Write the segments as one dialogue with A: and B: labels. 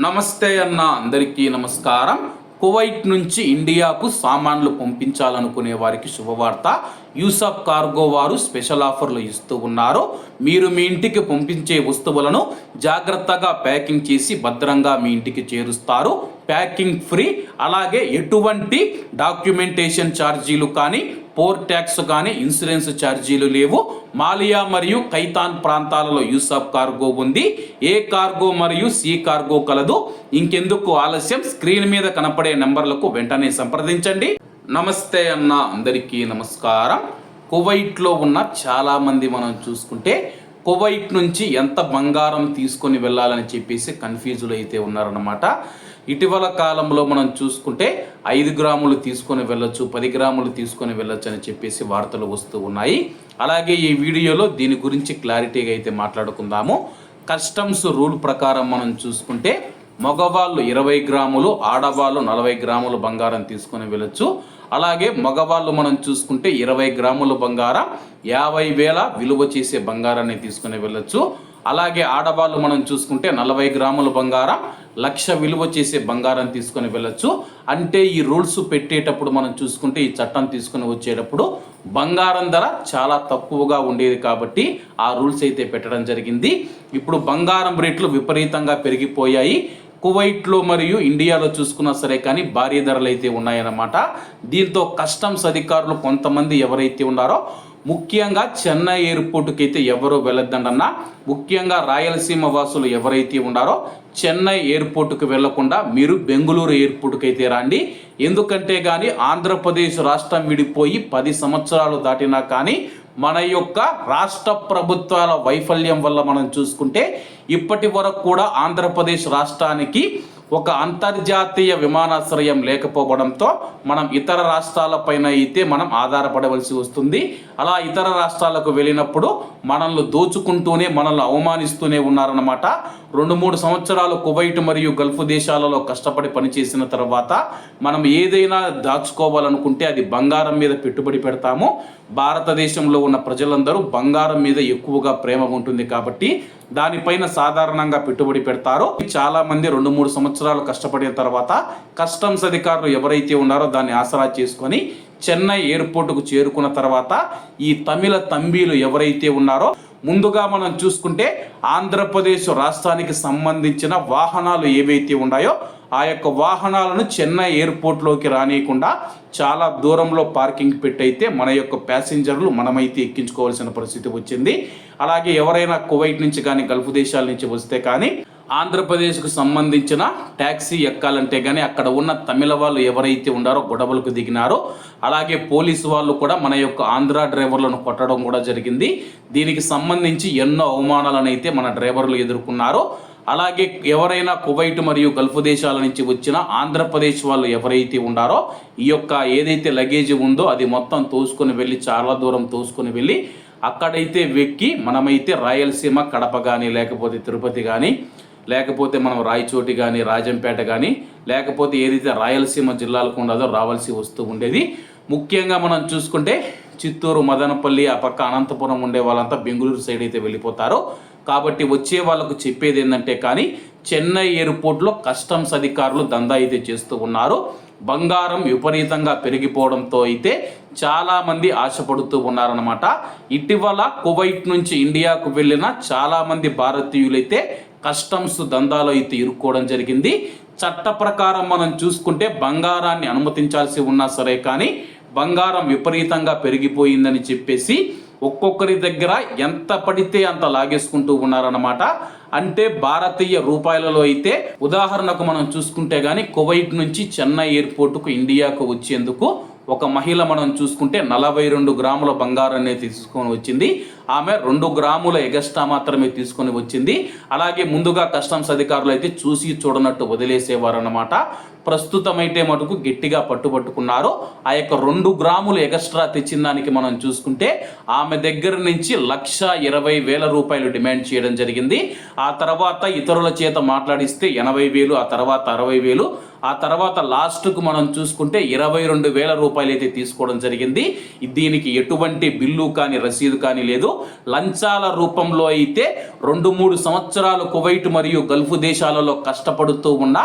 A: నమస్తే అన్న అందరికీ నమస్కారం. కువైట్ నుంచి ఇండియాకు సామాన్లు పంపించాలనుకునే వారికి శుభవార్త. యూసఫ్ కార్గో వారు స్పెషల్ ఆఫర్లు ఇస్తూ ఉన్నారు. మీరు మీ ఇంటికి పంపించే వస్తువులను జాగ్రత్తగా ప్యాకింగ్ చేసి భద్రంగా మీ ఇంటికి చేరుస్తారు. ప్యాకింగ్ ఫ్రీ అలాగే ఎటువంటి డాక్యుమెంటేషన్ ఛార్జీలు కానీ పోర్ ట్యాక్స్ కానీ ఇన్సూరెన్స్ ఛార్జీలు లేవు. మాలియా మరియు కైతాన్ ప్రాంతాలలో యూస్ ఆఫ్ కార్గో ఉంది. ఏ కార్గో మరియు సి కార్గో కలదు. ఇంకెందుకు ఆలస్యం? స్క్రీన్ మీద కనపడే నెంబర్లకు వెంటనే సంప్రదించండి. నమస్తే అన్న అందరికీ నమస్కారం. కువైట్లో ఉన్న చాలామంది మనం చూసుకుంటే కువైట్ నుంచి ఎంత బంగారం తీసుకొని వెళ్ళాలని చెప్పేసి కన్ఫ్యూజులు అయితే ఉన్నారన్నమాట. ఇటీవల కాలంలో మనం చూసుకుంటే ఐదు గ్రాములు తీసుకొని వెళ్ళొచ్చు పది గ్రాములు తీసుకొని వెళ్ళొచ్చు అని చెప్పేసి వార్తలు వస్తూ ఉన్నాయి. అలాగే ఈ వీడియోలో దీని గురించి క్లారిటీగా అయితే మాట్లాడుకుందాము. కస్టమ్స్ రూల్ ప్రకారం మనం చూసుకుంటే మగవాళ్ళు ఇరవై గ్రాములు ఆడవాళ్ళు నలభై గ్రాములు బంగారం తీసుకొని వెళ్ళొచ్చు. అలాగే మగవాళ్ళు మనం చూసుకుంటే ఇరవై గ్రాముల బంగారం యాభై వేల విలువ చేసే బంగారాన్ని తీసుకుని వెళ్ళొచ్చు. అలాగే ఆడవాళ్ళు మనం చూసుకుంటే నలభై గ్రాముల బంగారం లక్ష విలువ చేసే బంగారం తీసుకొని వెళ్ళొచ్చు. అంటే ఈ రూల్స్ పెట్టేటప్పుడు మనం చూసుకుంటే ఈ చట్టం తీసుకుని వచ్చేటప్పుడు బంగారం ధర చాలా తక్కువగా ఉండేది కాబట్టి ఆ రూల్స్ అయితే పెట్టడం జరిగింది. ఇప్పుడు బంగారం రేట్లు విపరీతంగా పెరిగిపోయాయి. కువైట్లో మరియు ఇండియాలో చూసుకున్నా సరే కానీ భారీ ధరలు అయితే ఉన్నాయన్నమాట. దీంతో కస్టమ్స్ అధికారులు కొంతమంది ఎవరైతే ఉన్నారో ముఖ్యంగా చెన్నై ఎయిర్పోర్ట్కి అయితే ఎవరు వెళ్ళొద్దండన్నా ముఖ్యంగా రాయలసీమ వాసులు ఎవరైతే ఉన్నారో చెన్నై ఎయిర్పోర్ట్కి వెళ్ళకుండా మీరు బెంగళూరు ఎయిర్పోర్ట్కి అయితే రండి. ఎందుకంటే కానీ ఆంధ్రప్రదేశ్ రాష్ట్రం విడిపోయి పది సంవత్సరాలు దాటినా కానీ మన యొక్క రాష్ట్ర ప్రభుత్వాల వైఫల్యం వల్ల మనం చూసుకుంటే ఇప్పటి వరకు కూడా ఆంధ్రప్రదేశ్ రాష్ట్రానికి ఒక అంతర్జాతీయ విమానాశ్రయం లేకపోవడంతో మనం ఇతర రాష్ట్రాలపైన అయితే మనం ఆధారపడవలసి వస్తుంది. అలా ఇతర రాష్ట్రాలకు వెళ్ళినప్పుడు మనల్ని దోచుకుంటూనే మనల్ని అవమానిస్తూనే ఉన్నారన్నమాట. రెండు మూడు సంవత్సరాలు కువైట్ మరియు గల్ఫ్ దేశాలలో కష్టపడి పనిచేసిన తర్వాత మనం ఏదైనా దాచుకోవాలనుకుంటే అది బంగారం మీద పెట్టుబడి పెడతాము. భారతదేశంలో ఉన్న ప్రజలందరూ బంగారం మీద ఎక్కువగా ప్రేమ ఉంటుంది కాబట్టి దానిపైన సాధారణంగా పెట్టుబడి పెడతారు. చాలా మంది రెండు మూడు సంవత్సరాలు కష్టపడిన తర్వాత కస్టమ్స్ అధికారులు ఎవరైతే ఉన్నారో దాన్ని ఆసరా చేసుకొని చెన్నై ఎయిర్పోర్టుకు చేరుకున్న తర్వాత ఈ తమిళ తంబీలు ఎవరైతే ఉన్నారో ముందుగా మనం చూసుకుంటే ఆంధ్రప్రదేశ్ రాష్ట్రానికి సంబంధించిన వాహనాలు ఏవైతే ఉన్నాయో ఆ యొక్క వాహనాలను చెన్నై ఎయిర్పోర్ట్లోకి రానియకుండా చాలా దూరంలో పార్కింగ్ పెట్టయితే మన యొక్క ప్యాసింజర్లు మనమైతే ఎక్కించుకోవాల్సిన పరిస్థితి వచ్చింది. అలాగే ఎవరైనా కువైట్ నుంచి కానీ గల్ఫ్ దేశాల నుంచి వస్తే కానీ ఆంధ్రప్రదేశ్కు సంబంధించిన ట్యాక్సీ ఎక్కాలంటే కానీ అక్కడ ఉన్న తమిళ వాళ్ళు ఎవరైతే ఉన్నారో గొడవలకు దిగినారో అలాగే పోలీసు వాళ్ళు కూడా మన యొక్క ఆంధ్ర డ్రైవర్లను కొట్టడం కూడా జరిగింది. దీనికి సంబంధించి ఎన్నో అవమానాలను అయితే మన డ్రైవర్లు ఎదుర్కొన్నారో అలాగే ఎవరైనా కువైట్ మరియు గల్ఫ్ దేశాల నుంచి వచ్చిన ఆంధ్రప్రదేశ్ వాళ్ళు ఎవరైతే ఉన్నారో ఈ యొక్క ఏదైతే లగేజ్ ఉందో అది మొత్తం తోసుకొని వెళ్ళి చాలా దూరం తోసుకొని వెళ్ళి అక్కడైతే వెక్కి మనమైతే రాయలసీమ కడప కానీ లేకపోతే తిరుపతి కానీ లేకపోతే మనం రాయచోటి కానీ రాజంపేట కానీ లేకపోతే ఏదైతే రాయలసీమ జిల్లాలకు ఉండదో రావాల్సి వస్తూ ఉండేది. ముఖ్యంగా మనం చూసుకుంటే చిత్తూరు మదనపల్లి ఆ పక్క అనంతపురం ఉండే వాళ్ళంతా బెంగళూరు సైడ్ అయితే వెళ్ళిపోతారో. కాబట్టి వచ్చే వాళ్ళకు చెప్పేది ఏంటంటే కానీ చెన్నై ఎయిర్పోర్ట్లో కస్టమ్స్ అధికారులు దందా అయితే చేస్తూ ఉన్నారు. బంగారం విపరీతంగా పెరిగిపోవడంతో అయితే చాలామంది ఆశపడుతూ ఉన్నారనమాట ఇటీవల కువైట్ నుంచి ఇండియాకు వెళ్ళిన చాలామంది భారతీయులైతే కస్టమ్స్ దందాలో అయితే ఇరుక్కోవడం జరిగింది. చట్ట ప్రకారం మనం చూసుకుంటే బంగారాన్ని అనుమతించాల్సి ఉన్నా సరే కానీ బంగారం విపరీతంగా పెరిగిపోయిందని చెప్పేసి ఒక్కొక్కరి దగ్గర ఎంత పడితే అంత లాగేసుకుంటూ ఉన్నారన్నమాట. అంటే భారతీయ రూపాయలలో అయితే ఉదాహరణకు మనం చూసుకుంటే కానీ కువైట్ నుంచి చెన్నై ఎయిర్పోర్టుకు ఇండియాకు వచ్చేందుకు ఒక మహిళ మనం చూసుకుంటే నలభై రెండు గ్రాముల బంగారం అనేది తీసుకొని వచ్చింది. ఆమె రెండు గ్రాముల ఎగస్ట్రా మాత్రమే తీసుకొని వచ్చింది. అలాగే ముందుగా కస్టమ్స్ అధికారులు అయితే చూసి చూడనట్టు వదిలేసేవారు అనమాట ప్రస్తుతం అయితే మటుకు గట్టిగా పట్టుబట్టుకున్నారు ఆ యొక్క రెండు గ్రాములు ఎక్స్ట్రా తెచ్చిన దానికి మనం చూసుకుంటే ఆమె దగ్గర నుంచి లక్ష ఇరవై వేల రూపాయలు డిమాండ్ చేయడం జరిగింది. ఆ తర్వాత ఇతరుల చేత మాట్లాడిస్తే ఎనభై వేలు ఆ తర్వాత అరవై వేలు ఆ తర్వాత లాస్ట్కు మనం చూసుకుంటే ఇరవై రెండు వేల రూపాయలు అయితే తీసుకోవడం జరిగింది. దీనికి ఎటువంటి బిల్లు కానీ రసీదు కానీ లేదు. లంచాల రూపంలో అయితే రెండు మూడు సంవత్సరాలు కువైట్ మరియు గల్ఫ్ దేశాలలో కష్టపడుతూ ఉన్న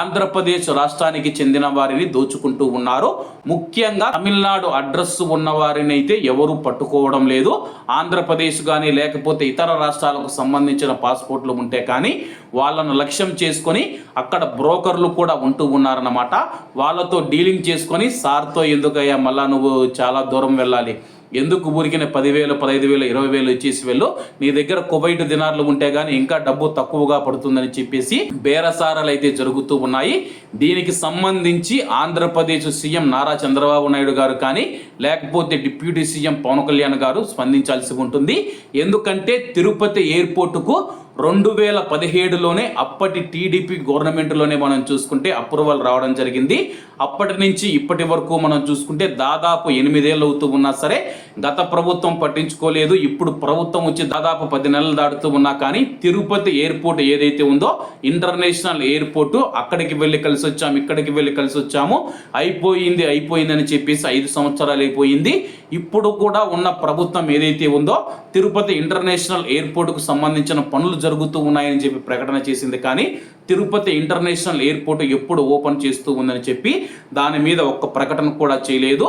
A: ఆంధ్రప్రదేశ్ రాష్ట్రానికి చెందిన వారిని దోచుకుంటూ ఉన్నారు. ముఖ్యంగా తమిళనాడు అడ్రస్ ఉన్న వారిని అయితే ఎవరు పట్టుకోవడం లేదు. ఆంధ్రప్రదేశ్ కానీ లేకపోతే ఇతర రాష్ట్రాలకు సంబంధించిన పాస్పోర్ట్లు ఉంటే కానీ వాళ్ళను లక్ష్యం చేసుకొని అక్కడ బ్రోకర్లు కూడా ఉంటూ ఉన్నారన్నమాట. వాళ్ళతో డీలింగ్ చేసుకొని సార్తో ఎందుకయ్యా మళ్ళా నువ్వు చాలా దూరం వెళ్ళాలి. ఎందుకు ఊరికిన పదివేలు పదహైదు వేలు ఇరవై వేలు ఇచ్చేసి వెళ్ళు? నీ దగ్గర కువైట్ దినార్లు ఉంటే గానీ ఇంకా డబ్బు తక్కువగా పడుతుందని చెప్పేసి బేరసారాలు అయితే జరుగుతూ ఉన్నాయి. దీనికి సంబంధించి ఆంధ్రప్రదేశ్ సీఎం నారా చంద్రబాబు నాయుడు గారు కానీ లేకపోతే డిప్యూటీ సీఎం పవన్ కళ్యాణ్ గారు స్పందించాల్సి ఉంటుంది. ఎందుకంటే తిరుపతి ఎయిర్పోర్టుకు రెండు వేల పదిహేడులోనే అప్పటి టీడీపీ గవర్నమెంట్లోనే మనం చూసుకుంటే అప్రూవల్ రావడం జరిగింది. అప్పటి నుంచి ఇప్పటి వరకు మనం చూసుకుంటే దాదాపు ఎనిమిదేళ్ళు అవుతూ ఉన్నా సరే గత ప్రభుత్వం పట్టించుకోలేదు. ఇప్పుడు ప్రభుత్వం వచ్చి దాదాపు పది నెలలు దాటుతూ ఉన్నా కానీ తిరుపతి ఎయిర్పోర్ట్ ఏదైతే ఉందో ఇంటర్నేషనల్ ఎయిర్పోర్ట్ అక్కడికి వెళ్ళి కలిసి వచ్చాము ఇక్కడికి వెళ్ళి కలిసి వచ్చాము. అయిపోయింది అయిపోయిందని చెప్పేసి ఐదు సంవత్సరాలు అయిపోయింది. ఇప్పుడు కూడా ఉన్న ప్రభుత్వం ఏదైతే ఉందో తిరుపతి ఇంటర్నేషనల్ ఎయిర్పోర్ట్కు సంబంధించిన పనులు జరుగుతూ ఉన్నాయని చెప్పి ప్రకటన చేసింది. కానీ తిరుపతి ఇంటర్నేషనల్ ఎయిర్పోర్ట్ ఎప్పుడు ఓపెన్ చేస్తూ ఉందని చెప్పి దాని మీద ఒక్క ప్రకటన కూడా చేయలేదు.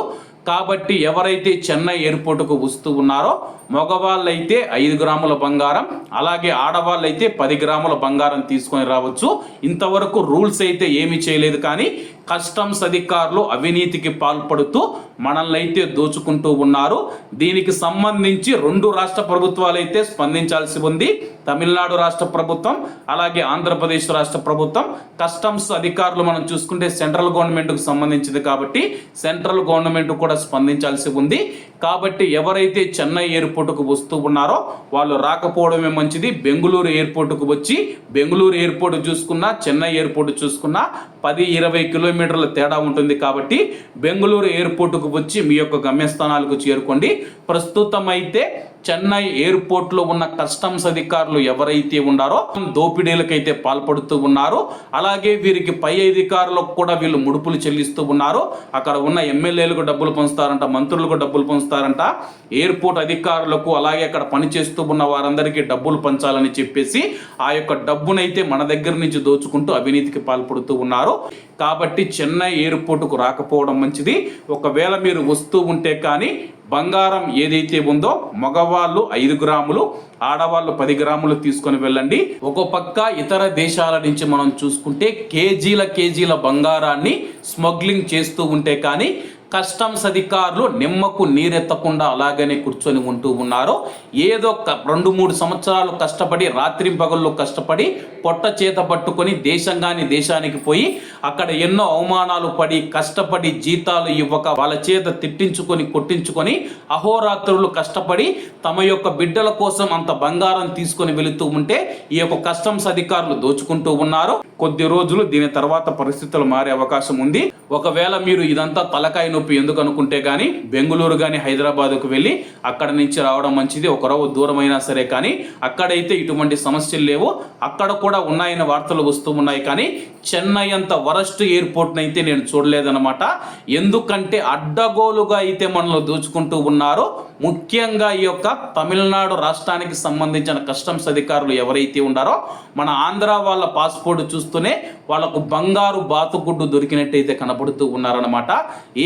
A: కాబట్టి ఎవరైతే చెన్నై ఎయిర్పోర్టుకు వస్తూ ఉన్నారో మగవాళ్ళైతే ఐదు గ్రాముల బంగారం అలాగే ఆడవాళ్ళైతే పది గ్రాముల బంగారం తీసుకొని రావచ్చు. ఇంతవరకు రూల్స్ అయితే ఏమీ చేయలేదు కానీ కస్టమ్స్ అధికారులు అవినీతికి పాల్పడుతూ మనల్ని అయితే దోచుకుంటూ ఉన్నారు. దీనికి సంబంధించి రెండు రాష్ట్ర ప్రభుత్వాలు అయితే స్పందించాల్సి ఉంది. తమిళనాడు రాష్ట్ర ప్రభుత్వం అలాగే ఆంధ్రప్రదేశ్ రాష్ట్ర ప్రభుత్వం. కస్టమ్స్ అధికారులు మనం చూసుకుంటే సెంట్రల్ గవర్నమెంట్కు సంబంధించింది కాబట్టి సెంట్రల్ గవర్నమెంట్ కూడా స్పందించాల్సి ఉంది. కాబట్టి ఎవరైతే చెన్నై ఎయిర్పోర్టుకు వస్తూ ఉన్నారో వాళ్ళు రాకపోవడమే మంచిది. బెంగళూరు ఎయిర్పోర్టుకు వచ్చి బెంగళూరు ఎయిర్పోర్ట్ చూసుకున్నా చెన్నై ఎయిర్పోర్ట్ చూసుకున్నా పది ఇరవై కిలోమీటర్ల తేడా ఉంటుంది కాబట్టి బెంగళూరు ఎయిర్పోర్టుకు వచ్చి మీ యొక్క గమ్యస్థానాలకు చేరుకోండి. ప్రస్తుతం అయితే చెన్నై ఎయిర్పోర్ట్లో ఉన్న కస్టమ్స్ అధికారులు ఎవరైతే ఉన్నారో దోపిడీలకైతే పాల్పడుతూ ఉన్నారు. అలాగే వీరికి పై అధికారులకు కూడా వీళ్ళు ముడుపులు చెల్లిస్తూ ఉన్నారు. అక్కడ ఉన్న ఎమ్మెల్యేలకు డబ్బులు పంచుతారంట మంత్రులకు డబ్బులు పంచుతారంట. ఎయిర్పోర్ట్ అధికారులకు అలాగే అక్కడ పనిచేస్తూ ఉన్న వారందరికీ డబ్బులు పంచాలని చెప్పేసి ఆ యొక్క డబ్బునైతే మన దగ్గర నుంచి దోచుకుంటూ అవినీతికి పాల్పడుతూ ఉన్నారు. కాబట్టి చెన్నై ఎయిర్పోర్టుకు రాకపోవడం మంచిది. ఒకవేళ మీరు వస్తూ ఉంటే కానీ బంగారం ఏదైతే ఉందో మగవాళ్ళు ఐదు గ్రాములు ఆడవాళ్ళు పది గ్రాములు తీసుకొని వెళ్ళండి. ఒక పక్క ఇతర దేశాల నుంచి మనం చూసుకుంటే కేజీల కేజీల బంగారాన్ని స్మగ్లింగ్ చేస్తూ ఉంటే కానీ కస్టమ్స్ అధికారులు నిమ్మకు నీరెత్తకుండా అలాగనే కూర్చొని ఉంటూ ఉన్నారు ఏదో ఒక రెండు మూడు సంవత్సరాలు కష్టపడి రాత్రి పగళ్ళు కష్టపడి పొట్ట చేత పట్టుకొని దేశంగాని దేశానికి పోయి అక్కడ ఎన్నో అవమానాలు పడి కష్టపడి జీతాలు ఇవ్వక వాళ్ళ చేత తిట్టించుకొని కొట్టించుకొని అహోరాత్రులు కష్టపడి తమ యొక్క బిడ్డల కోసం అంత బంగారం తీసుకొని వెళుతూ ఉంటే ఈ యొక్క కస్టమ్స్ అధికారులు దోచుకుంటూ ఉన్నారు. కొద్ది రోజులు దీని తర్వాత పరిస్థితులు మారే అవకాశం ఉంది. ఒకవేళ మీరు ఇదంతా తలకాయ నొప్పి ఎందుకు అనుకుంటే కానీ బెంగళూరు కానీ హైదరాబాద్కు వెళ్ళి అక్కడ నుంచి రావడం మంచిది. ఒక రోజు దూరమైనా సరే కానీ అక్కడైతే ఇటువంటి సమస్యలు లేవు. అక్కడ కూడా ఉన్నాయని వార్తలు వస్తూ ఉన్నాయి కానీ చెన్నై అంత వరస్ట్ ఎయిర్పోర్ట్ని అయితే నేను చూడలేదన్నమాట. ఎందుకంటే అడ్డగోలుగా అయితే మనల్ని దోచుకుంటూ ఉన్నారు. ముఖ్యంగా ఈ యొక్క తమిళనాడు రాష్ట్రానికి సంబంధించిన కస్టమ్స్ అధికారులు ఎవరైతే ఉన్నారో మన ఆంధ్ర వాళ్ళ పాస్పోర్ట్ చూస్తూనే వాళ్ళకు బంగారు బాతుగుడ్డు దొరికినట్టయితే కనపడుతూ ఉన్నారన్నమాట.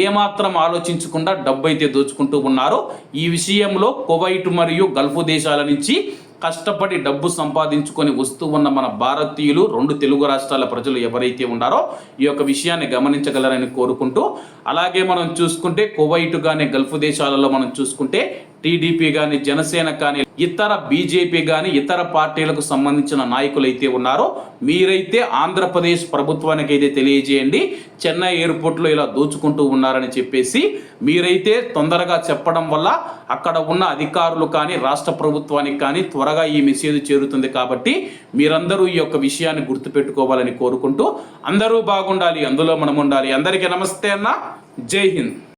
A: ఏమాత్రం ఆలోచించకుండా డబ్బు అయితే దోచుకుంటూ ఉన్నారు. ఈ విషయంలో కువైట్ మరియు గల్ఫ్ దేశాల నుంచి కష్టపడి డబ్బు సంపాదించుకొని వస్తూ ఉన్న మన భారతీయులు రెండు తెలుగు రాష్ట్రాల ప్రజలు ఎవరైతే ఉన్నారో ఈ యొక్క విషయాన్ని గమనించగలరని కోరుకుంటూ అలాగే మనం చూసుకుంటే కువైట్ కానీ గల్ఫ్ దేశాలలో మనం చూసుకుంటే టీడీపీ కానీ జనసేన కానీ ఇతర బీజేపీ కానీ ఇతర పార్టీలకు సంబంధించిన నాయకులు అయితే ఉన్నారో మీరైతే ఆంధ్రప్రదేశ్ ప్రభుత్వానికి అయితే తెలియజేయండి. చెన్నై ఎయిర్పోర్ట్లో ఇలా దోచుకుంటూ ఉన్నారని చెప్పేసి మీరైతే తొందరగా చెప్పడం వల్ల అక్కడ ఉన్న అధికారులు కానీ రాష్ట్ర ప్రభుత్వానికి కానీ త్వరగా ఈ మెసేజ్ చేరుతుంది కాబట్టి మీరందరూ ఈ యొక్క విషయాన్ని గుర్తుపెట్టుకోవాలని కోరుకుంటూ అందరూ బాగుండాలి అందులో మనం ఉండాలి అందరికీ నమస్తే అన్న. జై హింద్.